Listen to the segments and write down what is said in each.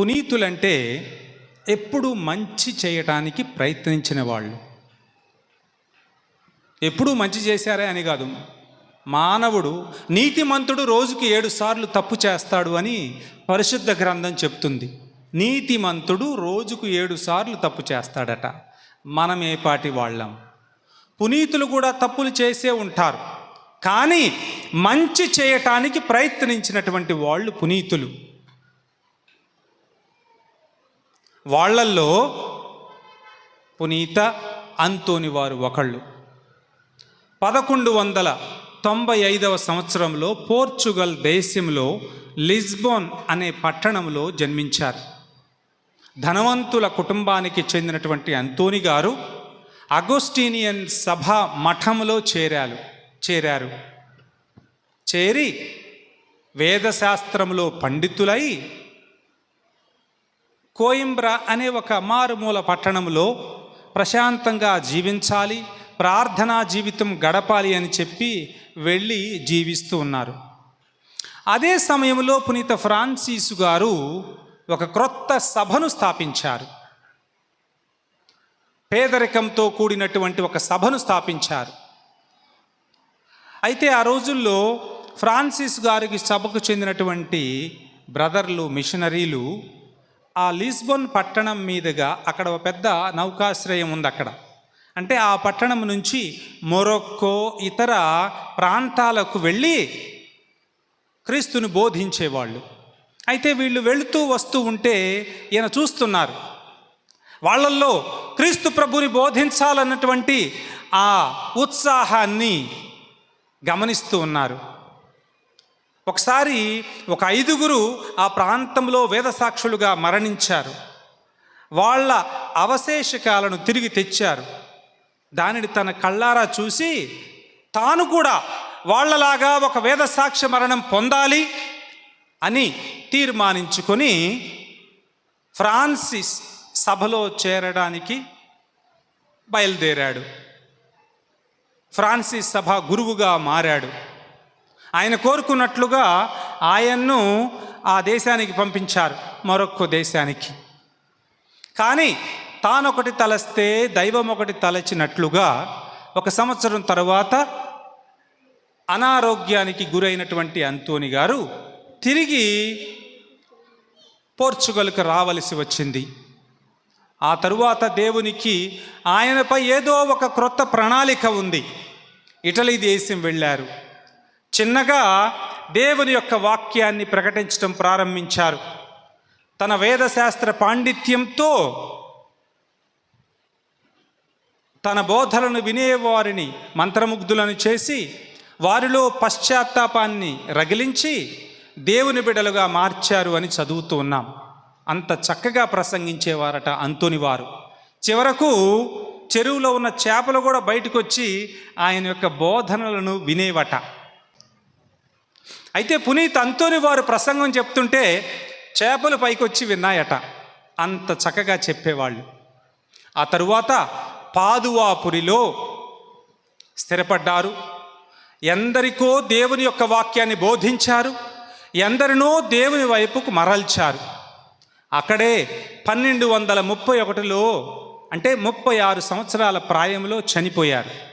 పునీతులంటే ఎప్పుడు మంచి చేయటానికి ప్రయత్నించిన వాళ్ళు. ఎప్పుడూ మంచి చేశారే అని కాదు. మానవుడు నీతిమంతుడు రోజుకి ఏడు సార్లు తప్పు చేస్తాడు అని పరిశుద్ధ గ్రంథం చెప్తుంది. నీతిమంతుడు రోజుకు ఏడు సార్లు తప్పు చేస్తాడట. మనం ఏ పాటి వాళ్ళం. పునీతులు కూడా తప్పులు చేసే ఉంటారు. కానీ మంచి చేయటానికి ప్రయత్నించినటువంటి వాళ్ళు పునీతులు. వాళ్ళల్లో పునీత అంతోని వారు ఒకళ్ళు. పదకొండు వందల తొంభై ఐదవ సంవత్సరంలో పోర్చుగల్ దేశంలో లిస్బోన్ అనే పట్టణంలో జన్మించారు. ధనవంతుల కుటుంబానికి చెందినటువంటి అంతోని గారు అగోస్టీనియన్ సభ మఠంలో చేరారు చేరారు. చేరి వేదశాస్త్రంలో పండితులై కోయింబ్రా అనే ఒక మారుమూల పట్టణంలో ప్రశాంతంగా జీవించాలి ప్రార్థనా జీవితం గడపాలి అని చెప్పి వెళ్ళి జీవిస్తూ ఉన్నారు. అదే సమయంలో పునీత ఫ్రాన్సిస్ గారు ఒక క్రొత్త సభను స్థాపించారు. పేదరికంతో కూడినటువంటి ఒక సభను స్థాపించారు. అయితే ఆ రోజుల్లో ఫ్రాన్సిస్ గారికి సభకు చెందినటువంటి బ్రదర్లు మిషనరీలు ఆ లిస్బోన్ పట్టణం మీదుగా అక్కడ ఒక పెద్ద నౌకాశ్రయం ఉంది అక్కడ. అంటే ఆ పట్టణం నుంచి మొరొక్కో ఇతర ప్రాంతాలకు వెళ్ళి క్రీస్తుని బోధించేవాళ్ళు. అయితే వీళ్ళు వెళుతూ వస్తూ ఉంటే ఈయన చూస్తున్నారు. వాళ్ళల్లో క్రీస్తు ప్రభుని బోధించాలన్నటువంటి ఆ ఉత్సాహాన్ని గమనిస్తూ ఉన్నారు. ఒకసారి ఒక ఐదుగురు ఆ ప్రాంతంలో వేదసాక్షులుగా మరణించారు. వాళ్ళ అవశేషకాలను తిరిగి తెచ్చారు. దానిని తన కళ్ళారా చూసి తాను కూడా వాళ్ళలాగా ఒక వేదసాక్ష్య మరణం పొందాలి అని తీర్మానించుకొని ఫ్రాన్సిస్ సభలో చేరడానికి బయలుదేరాడు. ఫ్రాన్సిస్ సభ గురువుగా మారాడు. ఆయన కోరుకున్నట్లుగా ఆయన్ను ఆ దేశానికి పంపించారు మరొక్క దేశానికి. కానీ తానొకటి తలస్తే దైవం ఒకటి తలచినట్లుగా ఒక సంవత్సరం తరువాత అనారోగ్యానికి గురైనటువంటి అంతోని గారు తిరిగి పోర్చుగల్కు రావలసి వచ్చింది. ఆ తరువాత దేవునికి ఆయనపై ఏదో ఒక క్రొత్త ప్రణాళిక ఉంది. ఇటలీ దేశం వెళ్ళారు. చిన్నగా దేవుని యొక్క వాక్యాన్ని ప్రకటించడం ప్రారంభించారు. తన వేదశాస్త్ర పాండిత్యంతో తన బోధలను వినేవారిని మంత్రముగ్ధులను చేసి వారిలో పశ్చాత్తాపాన్ని రగిలించి దేవుని బిడలుగా మార్చారు అని చదువుతూ ఉన్నాం. అంత చక్కగా ప్రసంగించేవారట అంతుని వారు. చివరకు చెరువులో ఉన్న చేపలు కూడా బయటకు వచ్చి ఆయన యొక్క బోధనలను వినేవట. అయితే పునీత్ అంతోని వారు ప్రసంగం చెప్తుంటే చేపలు పైకొచ్చి విన్నాయట. అంత చక్కగా చెప్పేవాళ్ళు. ఆ తరువాత పాదువాపురిలో స్థిరపడ్డారు. ఎందరికో దేవుని యొక్క వాక్యాన్ని బోధించారు. ఎందరినో దేవుని వైపుకు మరల్చారు. అక్కడే పన్నెండు వందల ముప్పై ఒకటిలో అంటే ముప్పై ఆరు సంవత్సరాల ప్రాయంలో చనిపోయారు.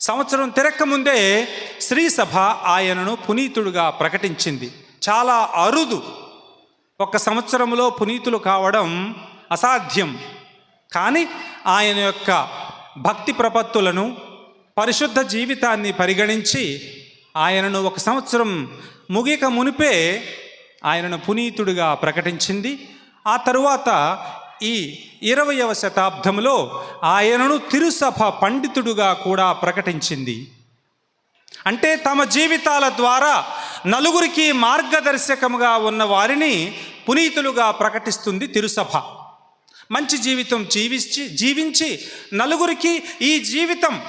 సంవత్సరం తిరక్క ముందే శ్రీసభ ఆయనను పునీతుడుగా ప్రకటించింది. చాలా అరుదు. ఒక సంవత్సరంలో పునీతులు కావడం అసాధ్యం. కానీ ఆయన యొక్క భక్తి ప్రపత్తులను పరిశుద్ధ జీవితాన్ని పరిగణించి ఆయనను ఒక సంవత్సరం ముగిక మునిపే ఆయనను పునీతుడిగా ప్రకటించింది. ఆ తరువాత ఈ ఇరవయవ శతాబ్దంలో ఆయనను తిరుసభ పండితుడుగా కూడా ప్రకటించింది. అంటే తమ జీవితాల ద్వారా నలుగురికి మార్గదర్శకముగా ఉన్న వారిని పునీతులుగా ప్రకటిస్తుంది తిరుసభ. మంచి జీవితం జీవించి జీవించి నలుగురికి ఈ జీవితం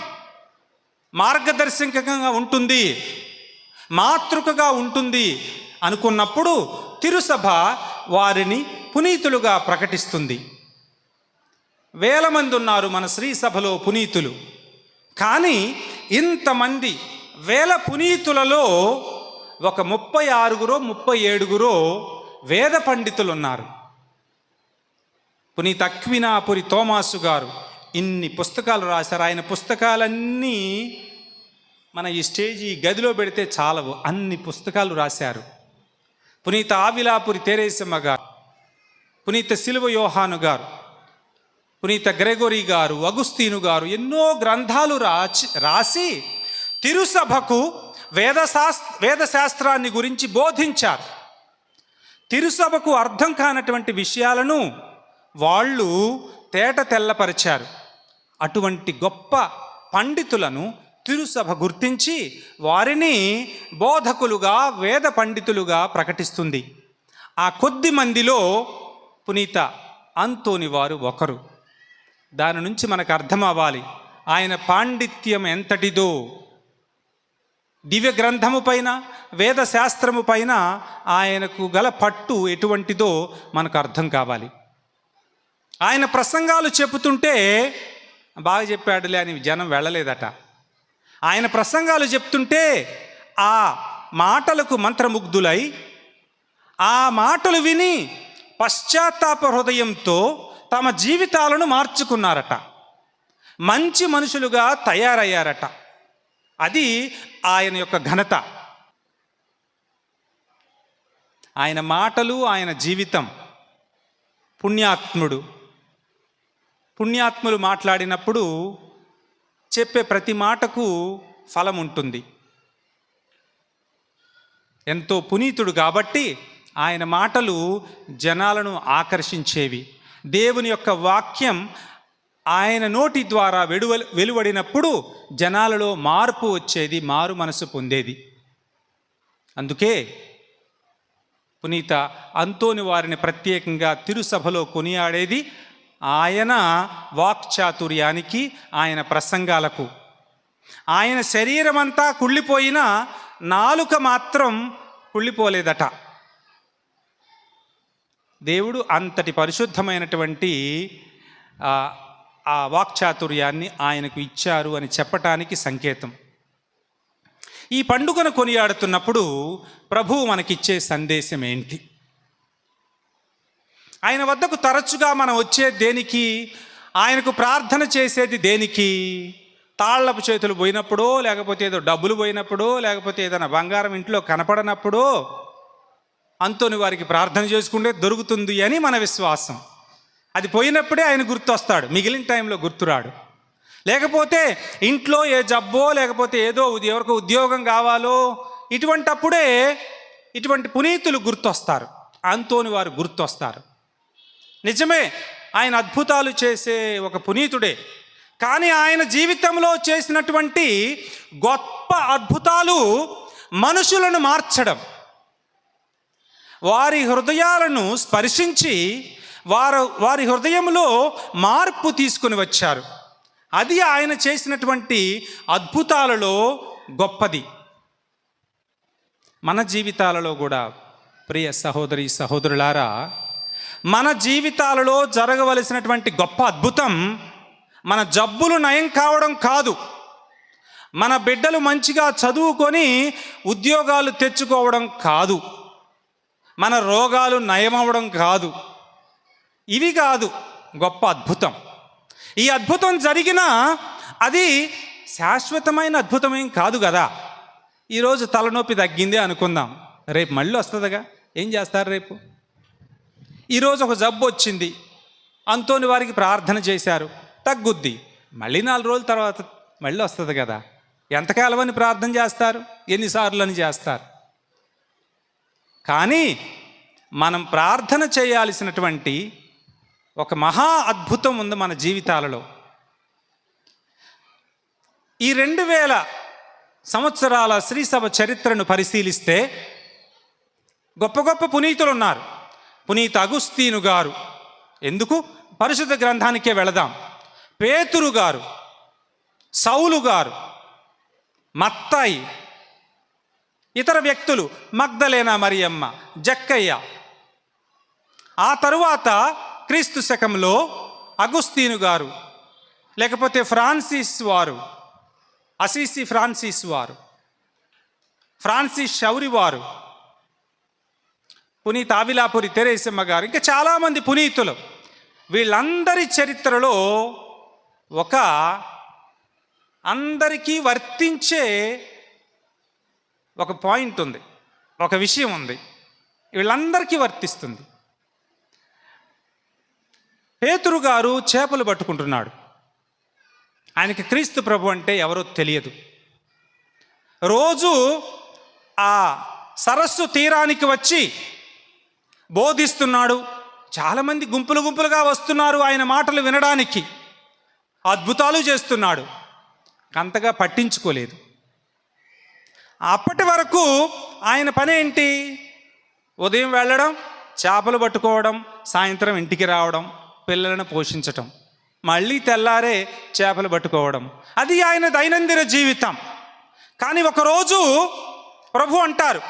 మార్గదర్శకంగా ఉంటుంది మాతృకగా ఉంటుంది అనుకున్నప్పుడు తిరుసభ వారిని పునీతులుగా ప్రకటిస్తుంది. వేల మంది ఉన్నారు మన శ్రీ సభలో పునీతులు. కానీ ఇంతమంది వేల పునీతులలో ఒక ముప్పై ఆరుగురో ముప్పై ఏడుగురో వేద పండితులు ఉన్నారు పునీత అక్వినాపురి తోమాసు గారు ఇన్ని పుస్తకాలు రాశారు. ఆయన పుస్తకాలన్నీ మన ఈ స్టేజీ గదిలో పెడితే చాలవు. అన్ని పుస్తకాలు రాశారు. పునీత ఆవిలాపురి తెరేసమ్మ గారు పునీత సిలువ యోహాను గారు పునీత గ్రెగోరీ గారు అగుస్తీను గారు ఎన్నో గ్రంథాలు రాచి రాసి తిరుసభకు వేదశాస్ వేదశాస్త్రాన్ని గురించి బోధించారు. తిరుసభకు అర్థం కానటువంటి విషయాలను వాళ్ళు తేట తెల్లపరిచారు. అటువంటి గొప్ప పండితులను తిరుసభ గుర్తించి వారిని బోధకులుగా వేద పండితులుగా ప్రకటిస్తుంది. ఆ కొద్ది మందిలో పునీత అంతోని వారు ఒకరు. దాని నుంచి మనకు అర్థం అవ్వాలి ఆయన పాండిత్యం ఎంతటిదో. దివ్య గ్రంథము పైన వేదశాస్త్రము పైన ఆయనకు గల పట్టు ఎటువంటిదో మనకు అర్థం కావాలి. ఆయన ప్రసంగాలు చెబుతుంటే బాగా చెప్పాడులే అని జనం వెళ్ళలేదట. ఆయన ప్రసంగాలు చెప్తుంటే ఆ మాటలకు మంత్రముగ్ధులై ఆ మాటలు విని పశ్చాత్తాప హృదయంతో తమ జీవితాలను మార్చుకున్నారట. మంచి మనుషులుగా తయారయ్యారట. అది ఆయన యొక్క ఘనత. ఆయన మాటలు ఆయన జీవితం. పుణ్యాత్ముడు. పుణ్యాత్ములు మాట్లాడినప్పుడు చెప్పే ప్రతి మాటకు ఫలం ఉంటుంది ఎంతో పునీతుడు కాబట్టి ఆయన మాటలు జనాలను ఆకర్షించేవి. దేవుని యొక్క వాక్యం ఆయన నోటి ద్వారా వెలువ వెలువడినప్పుడు జనాలలో మార్పు వచ్చేది మారు మనసు పొందేది. అందుకే పునీత అంతోని వారిని ప్రత్యేకంగా తిరుసభలో కొనియాడేది ఆయన వాక్చాతుర్యానికి ఆయన ప్రసంగాలకు. ఆయన శరీరమంతా కుళ్ళిపోయినా నాలుక మాత్రం కుళ్ళిపోలేదట. దేవుడు అంతటి పరిశుద్ధమైనటువంటి ఆ, వాక్చాతుర్యాన్ని ఆయనకు ఇచ్చారు అని చెప్పటానికి సంకేతం. ఈ పండుగను కొనియాడుతున్నప్పుడు ప్రభువు మనకిచ్చే సందేశం ఏంటి? ఆయన వద్దకు తరచుగా మనం వచ్చే దేనికి ఆయనకు ప్రార్థన చేసేది దేనికి? తాళ్ళపు చేతులు పోయినప్పుడో లేకపోతే ఏదో డబ్బులు పోయినప్పుడో లేకపోతే ఏదైనా బంగారం ఇంట్లో కనపడనప్పుడో అంతోని వారికి ప్రార్థన చేసుకుంటే దొరుకుతుంది అని మన విశ్వాసం. అది పోయినప్పుడే ఆయన గుర్తొస్తాడు. మిగిలిన టైంలో గుర్తురాడు. లేకపోతే ఇంట్లో ఏ జబ్బో లేకపోతే ఏదో ఎవరికి ఉద్యోగం కావాలో ఇటువంటప్పుడే ఇటువంటి పునీతులు గుర్తొస్తారు. అంతోని వారు గుర్తొస్తారు. నిజమే ఆయన అద్భుతాలు చేసే ఒక పునీతుడే. కానీ ఆయన జీవితంలో చేసినటువంటి గొప్ప అద్భుతాలు మనుషులను మార్చడం. వారి హృదయాలను స్పర్శించి వారు వారి హృదయంలో మార్పు తీసుకుని వచ్చారు. అది ఆయన చేసినటువంటి అద్భుతాలలో గొప్పది. మన జీవితాలలో కూడా ప్రియ సహోదరి సహోదరులారా మన జీవితాలలో జరగవలసినటువంటి గొప్ప అద్భుతం మన జబ్బులు నయం కావడం కాదు. మన బిడ్డలు మంచిగా చదువుకొని ఉద్యోగాలు తెచ్చుకోవడం కాదు. మన రోగాలు నయమవడం కాదు. ఇవి కాదు గొప్ప అద్భుతం. ఈ అద్భుతం జరిగినా అది శాశ్వతమైన అద్భుతమేం కాదు కదా. ఈరోజు తలనొప్పి తగ్గింది అనుకుందాం. రేపు మళ్ళీ వస్తుందిగా? ఏం చేస్తారు రేపు? ఈరోజు ఒక జబ్బు వచ్చింది. అంతోని వారికి ప్రార్థన చేశారు. తగ్గుద్ది. మళ్ళీ నాలుగు రోజుల తర్వాత మళ్ళీ వస్తుంది కదా. ఎంతకాలం అని ప్రార్థన చేస్తారు? ఎన్నిసార్లు అని చేస్తారు? కానీ మనం ప్రార్థన చేయాల్సినటువంటి ఒక మహా అద్భుతం ఉంది మన జీవితాలలో. ఈ రెండు వేల సంవత్సరాల శ్రీసభ చరిత్రను పరిశీలిస్తే గొప్ప గొప్ప పునీతులు ఉన్నారు పునీత అగుస్తీను గారు. ఎందుకు? పరిశుద్ధ గ్రంథానికే వెళదాం. పేతురు గారు సౌలు గారు మత్తాయి ఇతర వ్యక్తులు మగ్ధలేనా మరియమ్మ జక్కయ్య? ఆ తరువాత క్రీస్తు శకంలో అగుస్తీను గారు లేకపోతే ఫ్రాన్సిస్ వారు అసీసి ఫ్రాన్సిస్ వారు ఫ్రాన్సిస్ షౌరి వారు పునీత్ ఆవిలాపురి తెరేసమ్మ గారు ఇంకా చాలామంది పునీతులు. వీళ్ళందరి చరిత్రలో ఒక అందరికీ వర్తించే ఒక పాయింట్ ఉంది ఒక విషయం ఉంది వీళ్ళందరికీ వర్తిస్తుంది. పేతురు గారు చేపలు పట్టుకుంటున్నాడు. ఆయనకి క్రీస్తు ప్రభు అంటే ఎవరో తెలియదు. రోజు ఆ సరస్సు తీరానికి వచ్చి బోధిస్తున్నాడు. చాలామంది గుంపులు గుంపులుగా వస్తున్నారు ఆయన మాటలు వినడానికి. అద్భుతాలు చేస్తున్నాడు. అంతగా పట్టించుకోలేదు. అప్పటి వరకు ఆయన పని ఏంటి? ఉదయం వెళ్ళడం చేపలు పట్టుకోవడం సాయంత్రం ఇంటికి రావడం పిల్లలను పోషించటం మళ్ళీ తెల్లారే చేపలు పట్టుకోవడం. అది ఆయన దైనందిన జీవితం. కానీ ఒకరోజు ప్రభు అంటారు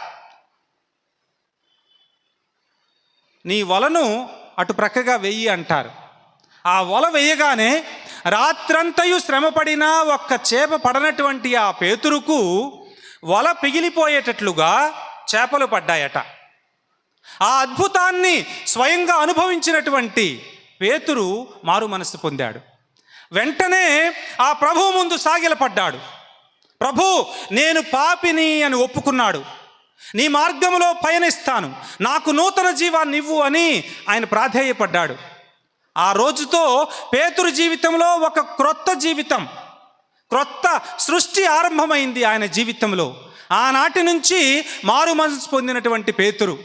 నీ వలను అటు ప్రక్కగా వెయ్యి అంటారు. ఆ వల వేయగానే రాత్రంతయు శ్రమపడినా ఒక్క చేప పడనటువంటి ఆ పేతురుకు వల పిగిలిపోయేటట్లుగా చేపలు పడ్డాయట. ఆ అద్భుతాన్ని స్వయంగా అనుభవించినటువంటి పేతురు మారు మనస్సు పొందాడు. వెంటనే ఆ ప్రభు ముందు సాగిలపడ్డాడు ప్రభు నేను పాపిని అని ఒప్పుకున్నాడు. నీ మార్గంలో పయనిస్తాను. నాకు నూతన జీవాన్ని ఇవ్వు అని ఆయన ప్రాధేయపడ్డాడు. ఆ రోజుతో పేతురు జీవితంలో ఒక క్రొత్త జీవితం క్రొత్త సృష్టి ఆరంభమైంది ఆయన జీవితంలో. ఆనాటి నుంచి మారు మనసు పొందినటువంటి పేతురు.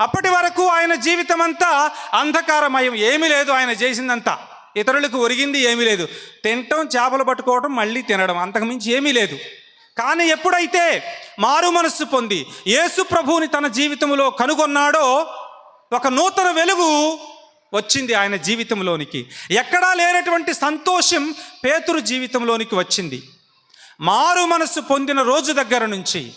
అప్పటి వరకు ఆయన జీవితం అంతా అంధకారమయం ఏమీ లేదు ఆయన చేసిందంతా. ఇతరులకు ఒరిగింది ఏమీ లేదు. తినటం చేపలు పట్టుకోవడం మళ్ళీ తినడం అంతకుమించి ఏమీ లేదు. కానీ ఎప్పుడైతే మారు మనస్సు పొంది యేసు ప్రభువుని తన జీవితంలో కనుగొన్నాడో ఒక నూతన వెలుగు వచ్చింది ఆయన జీవితంలోనికి. ఎక్కడా లేనటువంటి సంతోషం పేతురు జీవితంలోనికి వచ్చింది. మారు మనస్సు పొందిన రోజు దగ్గర నుంచి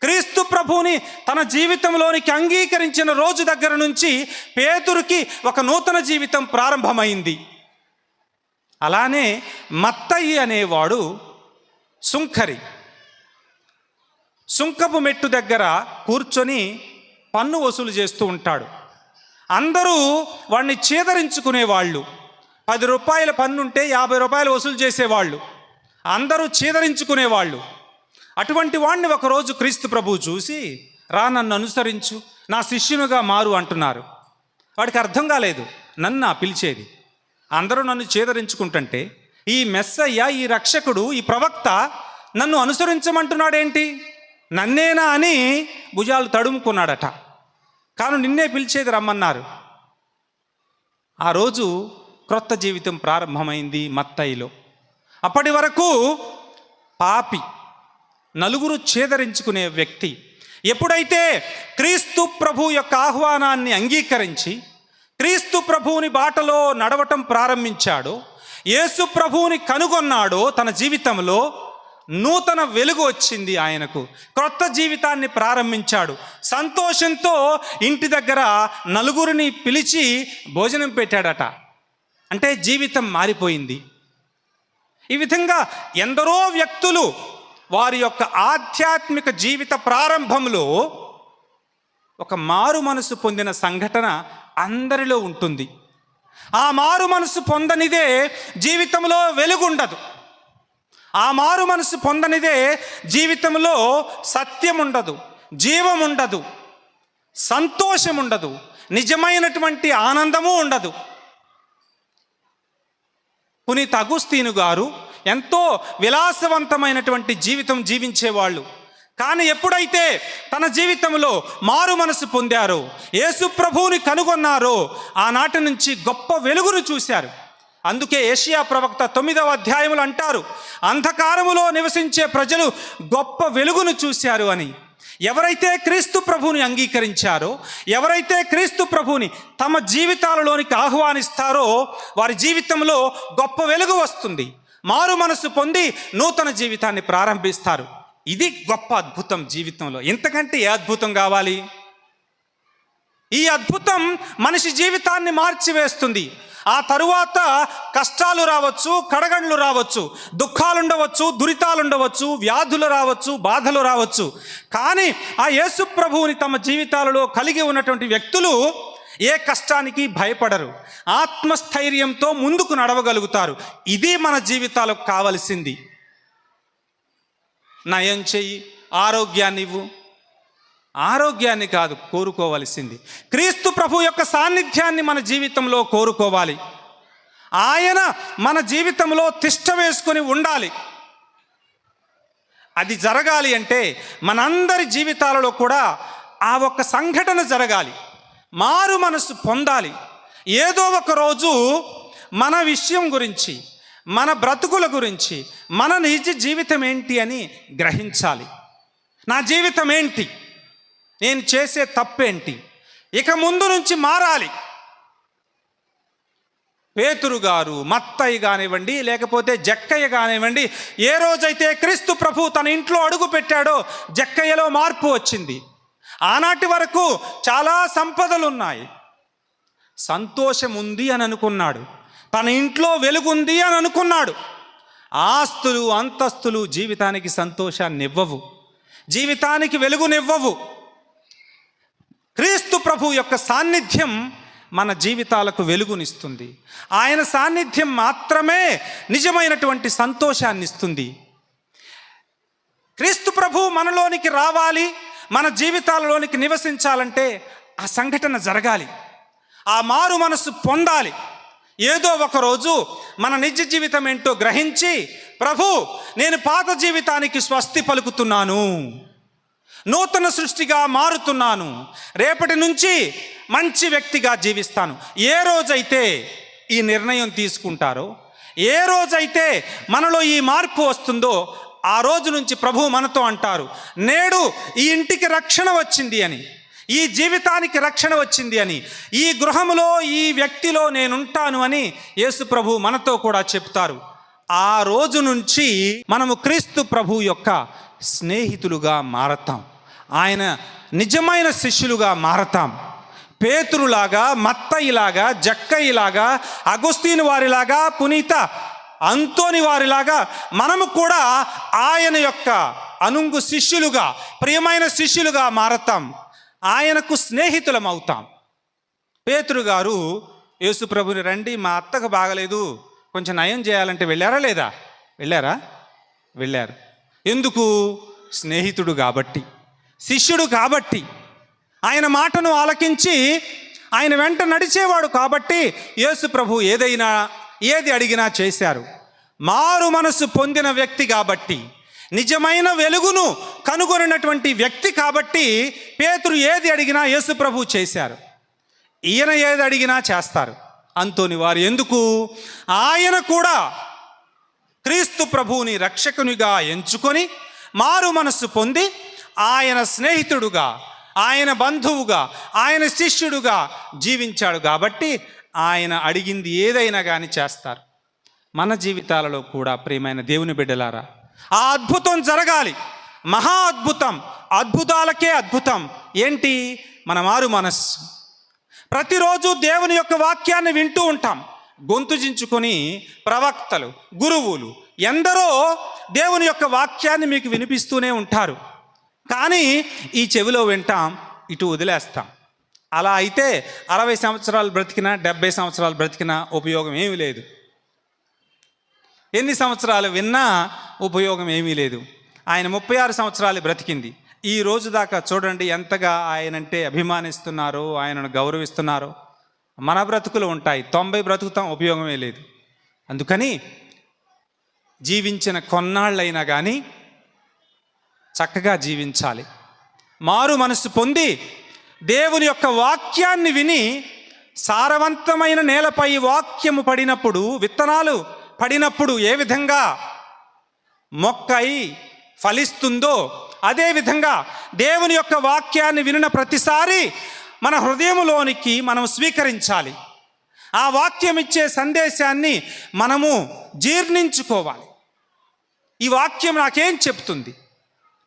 క్రీస్తు ప్రభువుని తన జీవితంలోనికి అంగీకరించిన రోజు దగ్గర నుంచి పేతురికి ఒక నూతన జీవితం ప్రారంభమైంది. అలానే మత్తయి అనేవాడు సుంకరి. సుంకపు మెట్టు దగ్గర కూర్చొని పన్ను వసూలు చేస్తూ ఉంటాడు. అందరూ వాడిని చీదరించుకునేవాళ్ళు పది రూపాయల పన్ను ఉంటే యాభై రూపాయలు వసూలు చేసేవాళ్ళు. అందరూ చీదరించుకునేవాళ్ళు అటువంటి వాడిని ఒకరోజు క్రీస్తు ప్రభువు చూసి రా నన్ను అనుసరించు నా శిష్యునిగా మారు అంటున్నారు. వాడికి అర్థం కాలేదు. నన్ను ఆ పిలిచేది. అందరూ నన్ను చేదరించుకుంటుంటే ఈ మెస్సయ్య ఈ రక్షకుడు ఈ ప్రవక్త నన్ను అనుసరించమంటున్నాడేంటి? నన్నేనా అని భుజాలు తడుముకున్నాడట. కాను నిన్నే పిలిచేది రమ్మన్నారు. ఆ రోజు క్రొత్త జీవితం ప్రారంభమైంది మత్తయిలో. అప్పటి వరకు పాపి నలుగురు చేదరించుకునే వ్యక్తి ఎప్పుడైతే క్రీస్తు ప్రభు యొక్క ఆహ్వానాన్ని అంగీకరించి క్రీస్తు ప్రభువుని బాటలో నడవటం ప్రారంభించాడో యేసు ప్రభువుని కనుగొన్నాడో తన జీవితంలో నూతన వెలుగు వచ్చింది ఆయనకు. క్రొత్త జీవితాన్ని ప్రారంభించాడు. సంతోషంతో ఇంటి దగ్గర నలుగురిని పిలిచి భోజనం పెట్టాడట. అంటే జీవితం మారిపోయింది. ఈ విధంగా ఎందరో వ్యక్తులు వారి యొక్క ఆధ్యాత్మిక జీవిత ప్రారంభంలో ఒక మారు మనసు పొందిన సంఘటన అందరిలో ఉంటుంది. ఆ మారు మనసు పొందనిదే జీవితంలో వెలుగుండదు. ఆ మారు మనసు పొందనిదే జీవితంలో సత్యం ఉండదు జీవం ఉండదు సంతోషం ఉండదు నిజమైనటువంటి ఆనందము ఉండదు. పునీత్ అగుస్తీను గారు ఎంతో విలాసవంతమైనటువంటి జీవితం జీవించేవాళ్ళు. కానీ ఎప్పుడైతే తన జీవితంలో మారు మనసు పొందారో యేసు ప్రభువుని కనుగొన్నారో ఆనాటి నుంచి గొప్ప వెలుగును చూశారు. అందుకే ఏషియా ప్రవక్త తొమ్మిదవ అధ్యాయములు అంటారు అంధకారములో నివసించే ప్రజలు గొప్ప వెలుగును చూశారు అని. ఎవరైతే క్రీస్తు ప్రభువుని అంగీకరించారో ఎవరైతే క్రీస్తు ప్రభువుని తమ జీవితాలలోనికి ఆహ్వానిస్తారో వారి జీవితంలో గొప్ప వెలుగు వస్తుంది. మారు మనసు పొంది నూతన జీవితాన్ని ప్రారంభిస్తారు. ఇది గొప్ప అద్భుతం జీవితంలో. ఇంతకంటే ఏ అద్భుతం కావాలి? ఈ అద్భుతం మనిషి జీవితాన్ని మార్చివేస్తుంది. ఆ తరువాత కష్టాలు రావచ్చు కడగండ్లు రావచ్చు దుఃఖాలుండవచ్చు దురితాలుండవచ్చు వ్యాధులు రావచ్చు బాధలు రావచ్చు. కానీ ఆ యేసు ప్రభువుని తమ జీవితాలలో కలిగి ఉన్నటువంటి వ్యక్తులు ఏ కష్టానికి భయపడరు. ఆత్మస్థైర్యంతో ముందుకు నడవగలుగుతారు. ఇది మన జీవితాలకు కావలసింది. నయం చెయ్యి ఆరోగ్యాన్ని ఇవ్వు ఆరోగ్యాన్ని కాదు కోరుకోవలసింది. క్రీస్తు ప్రభు యొక్క సాన్నిధ్యాన్ని మన జీవితంలో కోరుకోవాలి. ఆయన మన జీవితంలో తిష్ట వేసుకొని ఉండాలి. అది జరగాలి అంటే మనందరి జీవితాలలో కూడా ఆ ఒక్క సంఘటన జరగాలి. మారు మనసు పొందాలి. ఏదో ఒక రోజు మన విషయం గురించి మన బ్రతుకుల గురించి మన నిజ జీవితం ఏంటి అని గ్రహించాలి. నా జీవితం ఏంటి నేను చేసే తప్పేంటి? ఇక ముందు నుంచి మారాలి. పేతురు గారు మత్తయ్య కానివ్వండి లేకపోతే జక్కయ్య కానివ్వండి ఏ రోజైతే క్రీస్తు ప్రభు తన ఇంట్లో అడుగు పెట్టాడో జక్కయ్యలో మార్పు వచ్చింది. ఆనాటి వరకు చాలా సంపదలు ఉన్నాయి సంతోషం ఉంది అని అనుకున్నాడు. తన ఇంట్లో వెలుగుంది అని అనుకున్నాడు. ఆస్తులు అంతస్తులు జీవితానికి సంతోషాన్ని ఇవ్వవు జీవితానికి వెలుగునివ్వవు. క్రీస్తు ప్రభు యొక్క సాన్నిధ్యం మన జీవితాలకు వెలుగునిస్తుంది. ఆయన సాన్నిధ్యం మాత్రమే నిజమైనటువంటి సంతోషాన్ని ఇస్తుంది క్రీస్తు ప్రభు మనలోనికి రావాలి మన జీవితాలలోనికి నివసించాలంటే ఆ సంఘటన జరగాలి. ఆ మారు మనసు పొందాలి. ఏదో ఒకరోజు మన నిజ జీవితం ఏంటో గ్రహించి ప్రభు నేను పాత జీవితానికి స్వస్తి పలుకుతున్నాను. నూతన సృష్టిగా మారుతున్నాను. రేపటి నుంచి మంచి వ్యక్తిగా జీవిస్తాను. ఏ రోజైతే ఈ నిర్ణయం తీసుకుంటారో ఏ రోజైతే మనలో ఈ మార్పు వస్తుందో ఆ రోజు నుంచి ప్రభు మనతో అంటారు నేడు ఈ ఇంటికి రక్షణ వచ్చింది అని ఈ జీవితానికి రక్షణ వచ్చింది అని ఈ గృహములో ఈ వ్యక్తిలో నేనుంటాను అని యేసు ప్రభు మనతో కూడా చెప్తారు. ఆ రోజు నుంచి మనము క్రీస్తు ప్రభు యొక్క స్నేహితులుగా మారతాం. ఆయన నిజమైన శిష్యులుగా మారతాం. పేతురులాగా మత్తయిలాగా జక్కయిలాగా అగుస్తీని వారిలాగా పునీత అంతోని వారిలాగా మనము కూడా ఆయన యొక్క అనుంగు శిష్యులుగా ప్రియమైన శిష్యులుగా మారతాం. ఆయనకు స్నేహితులం అవుతాం. పేతురు గారు యేసు ప్రభుని రండి మా అత్తకు బాగలేదు. కొంచెం నయం చేయాలంటే వెళ్ళారా లేదా? వెళ్ళారా? వెళ్ళారు. ఎందుకు? స్నేహితుడు కాబట్టి. శిష్యుడు కాబట్టి ఆయన మాటను ఆలకించి ఆయన వెంట నడిచేవాడు కాబట్టి యేసు ప్రభు ఏదైనా ఏది అడిగినా చేశారు. మారు మనసు పొందిన వ్యక్తి కాబట్టి నిజమైన వెలుగును కనుగొనినటువంటి వ్యక్తి కాబట్టి పేతురు ఏది అడిగినా యేసు ప్రభు చేశారు. ఈయన ఏది అడిగినా చేస్తారు. అంతోని వారు ఎందుకు? ఆయన కూడా క్రీస్తు ప్రభువుని రక్షకునిగా ఎంచుకొని మారు మనస్సు పొంది ఆయన స్నేహితుడుగా ఆయన బంధువుగా ఆయన శిష్యుడుగా జీవించాడు కాబట్టి ఆయన అడిగింది ఏదైనా కానీ చేస్తారు. మన జీవితాలలో కూడా ప్రియమైన దేవుని బిడ్డలారా ఆ అద్భుతం జరగాలి. మహా అద్భుతం. అద్భుతాలకే అద్భుతం. ఏంటి? మన మారు మనస్సు. ప్రతిరోజు దేవుని యొక్క వాక్యాన్ని వింటూ ఉంటాం. గొంతుజించుకొని ప్రవక్తలు గురువులు ఎందరో దేవుని యొక్క వాక్యాన్ని మీకు వినిపిస్తూనే ఉంటారు. కానీ ఈ చెవిలో వింటాం ఇటు వదిలేస్తాం. అలా అయితే అరవై సంవత్సరాలు బ్రతికినా డెబ్బై సంవత్సరాలు బ్రతికినా ఉపయోగం ఏమీ లేదు. ఎన్ని సంవత్సరాలు విన్నా ఉపయోగం ఏమీ లేదు. ఆయన ముప్పై ఆరు సంవత్సరాలు బ్రతికింది. ఈ రోజు దాకా చూడండి ఎంతగా ఆయనంటే అభిమానిస్తున్నారో ఆయనను గౌరవిస్తున్నారో. మన బ్రతుకులు ఉంటాయి. తొంభై బ్రతుకుతాం ఉపయోగమే లేదు. అందుకని జీవించిన కొన్నాళ్ళైనా కానీ చక్కగా జీవించాలి. మారు మనసు పొంది దేవుని యొక్క వాక్యాన్ని విని సారవంతమైన నేలపై వాక్యము పడినప్పుడు విత్తనాలు పడినప్పుడు ఏ విధంగా మొక్క అయి ఫలిస్తుందో అదేవిధంగా దేవుని యొక్క వాక్యాన్ని వినిన ప్రతిసారి మన హృదయములోనికి మనం స్వీకరించాలి. ఆ వాక్యం ఇచ్చే సందేశాన్ని మనము జీర్ణించుకోవాలి. ఈ వాక్యం నాకేం చెప్తుంది?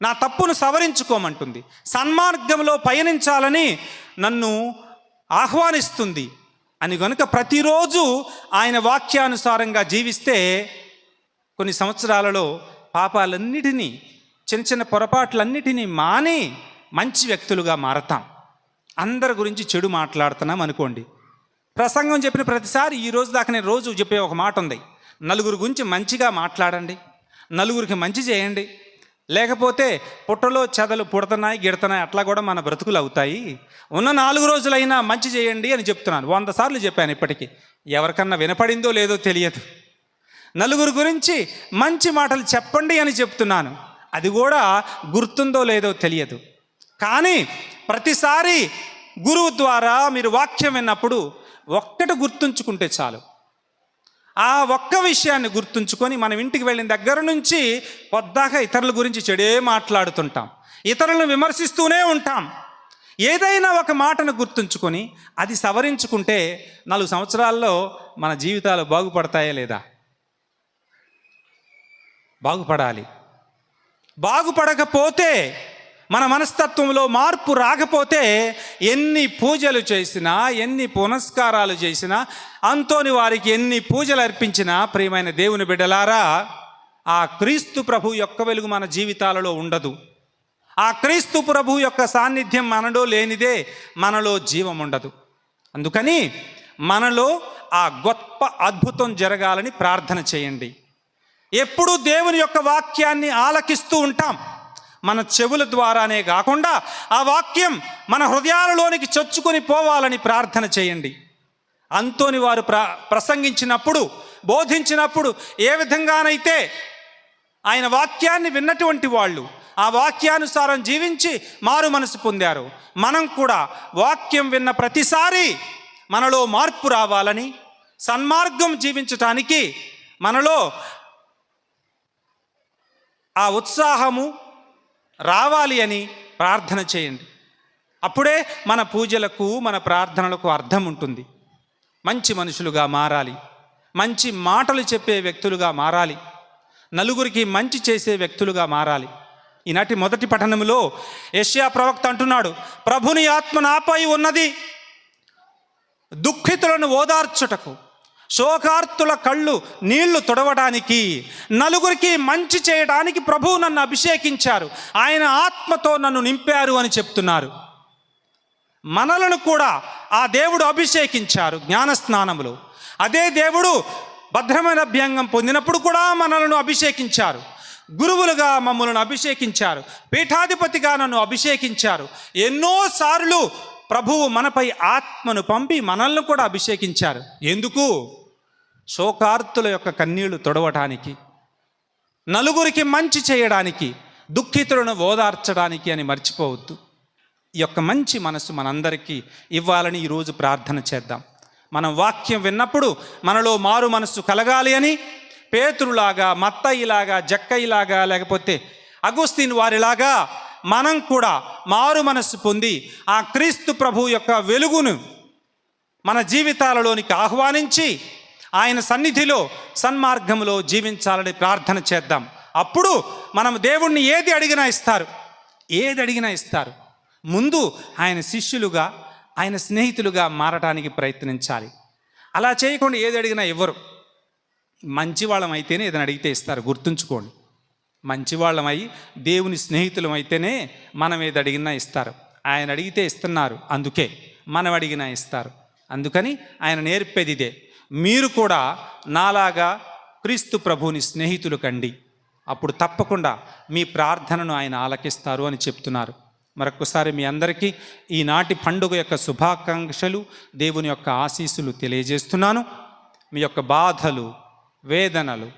నా తప్పును సవరించుకోమంటుంది. సన్మార్గంలో పయనించాలని నన్ను ఆహ్వానిస్తుంది. అని గనుక ప్రతిరోజు ఆయన వాక్యానుసారంగా జీవిస్తే కొన్ని సంవత్సరాలలో పాపాలన్నిటినీ చిన్న చిన్న పొరపాట్లన్నిటినీ మాని మంచి వ్యక్తులుగా మారతాం. అందరి గురించి చెడు మాట్లాడుతున్నాం అనుకోండి. ప్రసంగం చెప్పిన ప్రతిసారి ఈ రోజు దాకా నేను రోజు చెప్పే ఒక మాట ఉంది నలుగురు గురించి మంచిగా మాట్లాడండి. నలుగురికి మంచి చేయండి. లేకపోతే పుట్టలో చెదలు పుడుతున్నాయి గిడుతున్నాయి అట్లా కూడా మన బ్రతుకులు అవుతాయి. ఉన్న నాలుగు రోజులైనా మంచి చేయండి అని చెప్తున్నాను. వంద సార్లు చెప్పాను ఇప్పటికీ. ఎవరికన్నా వినపడిందో లేదో తెలియదు. నలుగురు గురించి మంచి మాటలు చెప్పండి అని చెప్తున్నాను. అది కూడా గుర్తుందో లేదో తెలియదు. కానీ ప్రతిసారి గురువు ద్వారా మీరు వాక్యం విన్నప్పుడు ఒక్కటి గుర్తుంచుకుంటే చాలు. ఆ ఒక్క విషయాన్ని గుర్తుంచుకొని మనం ఇంటికి వెళ్ళిన దగ్గర నుంచి పొద్దాక ఇతరుల గురించి చెడే మాట్లాడుతుంటాం. ఇతరులను విమర్శిస్తూనే ఉంటాం. ఏదైనా ఒక మాటను గుర్తుంచుకొని అది సవరించుకుంటే నాలుగు సంవత్సరాల్లో మన జీవితాలు బాగుపడతాయా లేదా? బాగుపడాలి. బాగుపడకపోతే మన మనస్తత్వంలో మార్పు రాకపోతే ఎన్ని పూజలు చేసినా ఎన్ని పునస్కారాలు చేసినా అంతోని వారికి ఎన్ని పూజలు అర్పించినా ప్రియమైన దేవుని బిడ్డలారా ఆ క్రీస్తు ప్రభు యొక్క వెలుగు మన జీవితాలలో ఉండదు. ఆ క్రీస్తు ప్రభు యొక్క సాన్నిధ్యం మనలో లేనిదే మనలో జీవం ఉండదు. అందుకని మనలో ఆ గొప్ప అద్భుతం జరగాలని ప్రార్థన చేయండి. ఎప్పుడూ దేవుని యొక్క వాక్యాన్ని ఆలకిస్తూ ఉంటాం. మన చెవుల ద్వారానే కాకుండా ఆ వాక్యం మన హృదయాలలోనికి చొచ్చుకొని పోవాలని ప్రార్థన చేయండి. అంతోని వారు ప్ర ప్రసంగించినప్పుడు బోధించినప్పుడు ఏ విధంగానైతే ఆయన వాక్యాన్ని విన్నటువంటి వాళ్ళు ఆ వాక్యానుసారం జీవించి మారు మనసు పొందారు మనం కూడా వాక్యం విన్న ప్రతిసారి మనలో మార్పు రావాలని సన్మార్గం జీవించటానికి మనలో ఆ ఉత్సాహము రావాలి అని ప్రార్థన చేయండి. అప్పుడే మన పూజలకు మన ప్రార్థనలకు అర్థం ఉంటుంది. మంచి మనుషులుగా మారాలి. మంచి మాటలు చెప్పే వ్యక్తులుగా మారాలి. నలుగురికి మంచి చేసే వ్యక్తులుగా మారాలి. ఈనాటి మొదటి పఠనములో ఏషియా ప్రవక్త అంటున్నాడు ప్రభుని ఆత్మ నాపై ఉన్నది. దుఃఖితులను ఓదార్చుటకు శోకార్తుల కళ్ళు నీళ్ళు తుడవడానికి నలుగురికి మంచి చేయడానికి ప్రభువు నన్ను అభిషేకించారు. ఆయన ఆత్మతో నన్ను నింపారు అని చెప్తున్నారు. మనలను కూడా ఆ దేవుడు అభిషేకించారు జ్ఞానస్నానములు. అదే దేవుడు భద్రమైన అభ్యంగం పొందినప్పుడు కూడా మనలను అభిషేకించారు. గురువులుగా మమ్మలను అభిషేకించారు. పీఠాధిపతిగా నన్ను అభిషేకించారు. ఎన్నోసార్లు ప్రభువు మనపై ఆత్మను పంపి మనల్ని కూడా అభిషేకించారు. ఎందుకు? శోకార్తుల యొక్క కన్నీళ్ళు తొడవటానికి నలుగురికి మంచి చేయడానికి దుఃఖితులను ఓదార్చడానికి అని మర్చిపోవద్దు. ఈ యొక్క మంచి మనసు మనందరికీ ఇవ్వాలని ఈరోజు ప్రార్థన చేద్దాం. మనం వాక్యం విన్నప్పుడు మనలో మారు మనస్సు కలగాలి అని పేతురులాగా మత్తయిలాగా జక్కయిలాగా లేకపోతే అగుస్తీన్ వారిలాగా మనం కూడా మారు మనస్సు పొంది ఆ క్రీస్తు ప్రభు యొక్క వెలుగును మన జీవితాలలోనికి ఆహ్వానించి ఆయన సన్నిధిలో సన్మార్గంలో జీవించాలని ప్రార్థన చేద్దాం. అప్పుడు మనం దేవుణ్ణి ఏది అడిగినా ఇస్తారు. ఏది అడిగినా ఇస్తారు. ముందు ఆయన శిష్యులుగా ఆయన స్నేహితులుగా మారటానికి ప్రయత్నించాలి. అలా చేయకుండా ఏది అడిగినా ఇవ్వరు. మంచివాళ్ళం అయితేనే ఏదైనా అడిగితే ఇస్తారు. గుర్తుంచుకోండి. మంచివాళ్ళమై దేవుని స్నేహితులం అయితేనే మనం ఏది అడిగినా ఇస్తారు. ఆయన అడిగితే ఇస్తున్నారు. అందుకే మనం అడిగినా ఇస్తారు. అందుకని ఆయన నేర్పేది ఇదే మీరు కూడా నాలాగా క్రీస్తు ప్రభువుని స్నేహితులు కండి. అప్పుడు తప్పకుండా మీ ప్రార్థనను ఆయన ఆలకిస్తారు అని చెప్తున్నారు. మరొకసారి మీ అందరికీ ఈనాటి పండుగ యొక్క శుభాకాంక్షలు దేవుని యొక్క ఆశీస్సులు తెలియజేస్తున్నాను. మీ యొక్క బాధలు వేదనలు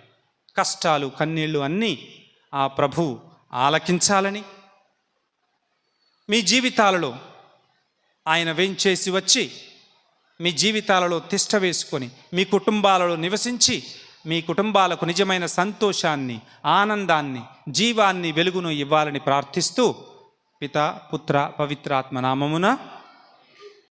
కష్టాలు కన్నీళ్ళు అన్నీ ఆ ప్రభు ఆలకించాలని మీ జీవితాలలో ఆయన వేంచేసి వచ్చి మీ జీవితాలలో తిష్ట వేసుకొని మీ కుటుంబాలలో నివసించి మీ కుటుంబాలకు నిజమైన సంతోషాన్ని ఆనందాన్ని జీవాన్ని వెలుగును ఇవ్వాలని ప్రార్థిస్తూ పిత పుత్ర పవిత్రాత్మ నామమున